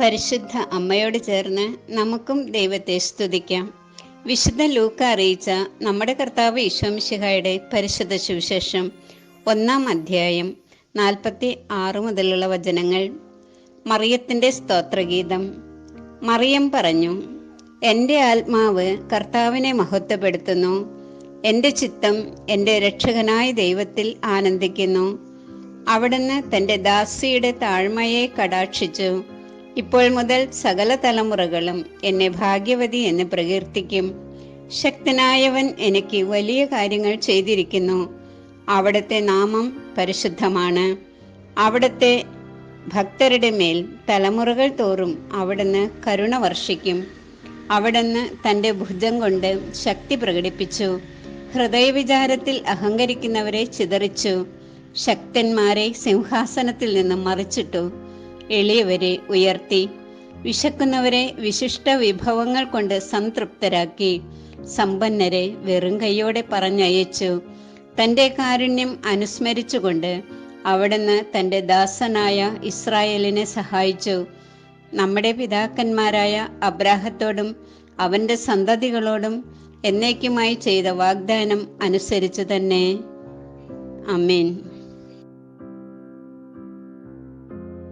പരിശുദ്ധ അമ്മയോട് ചേർന്ന് നമുക്കും ദൈവത്തെ സ്തുതിക്കാം. വിശുദ്ധ ലൂക്ക അറിയിച്ച നമ്മുടെ കർത്താവ് ഈശോമിശിഹായുടെ പരിശുദ്ധ സുവിശേഷം ഒന്നാം അധ്യായം നാൽപ്പത്തി ആറ് മുതലുള്ള വചനങ്ങൾ. മറിയത്തിന്റെ സ്തോത്രഗീതം. മറിയം പറഞ്ഞു എന്റെ ആത്മാവ് കർത്താവിനെ മഹത്വപ്പെടുത്തുന്നു. എന്റെ ചിത്തം എന്റെ രക്ഷകനായ ദൈവത്തിൽ ആനന്ദിക്കുന്നു. അവിടുന്ന് തന്റെ ദാസിയുടെ താഴ്മയെ കടാക്ഷിച്ചു. ഇപ്പോൾ മുതൽ സകല തലമുറകളും എന്നെ ഭാഗ്യവതി എന്ന് പ്രകീർത്തിക്കും. ശക്തനായവൻ എനിക്ക് വലിയ കാര്യങ്ങൾ ചെയ്തിരിക്കുന്നു. അവിടുത്തെ നാമം പരിശുദ്ധമാണ്. അവിടുത്തെ ഭക്തരുടെ മേൽ തലമുറകൾ തോറും അവിടുന്ന് കരുണ വർഷിക്കും. അവിടുന്ന് തന്റെ ഭുജം കൊണ്ട് ശക്തി പ്രകടിപ്പിച്ചു. ഹൃദയവിചാരത്തിൽ അഹങ്കരിക്കുന്നവരെ ചിതറിച്ചു. ശക്തന്മാരെ സിംഹാസനത്തിൽ നിന്നും മറിച്ചിട്ടു. എളിയവരെ ഉയർത്തി. വിശക്കുന്നവരെ വിശിഷ്ട വിഭവങ്ങൾ കൊണ്ട് സംതൃപ്തരാക്കി. സമ്പന്നരെ വെറും കൈയോടെ പറഞ്ഞയച്ചു. തന്റെ കാരുണ്യം അനുസ്മരിച്ചുകൊണ്ട് അവിടുന്ന് തന്റെ ദാസനായ ഇസ്രായേലിനെ സഹായിച്ചു. നമ്മുടെ പിതാക്കന്മാരായ അബ്രാഹത്തോടും അവന്റെ സന്തതികളോടും എന്നേക്കുമായി ചെയ്ത വാഗ്ദാനം അനുസരിച്ചു തന്നെ. അമേൻ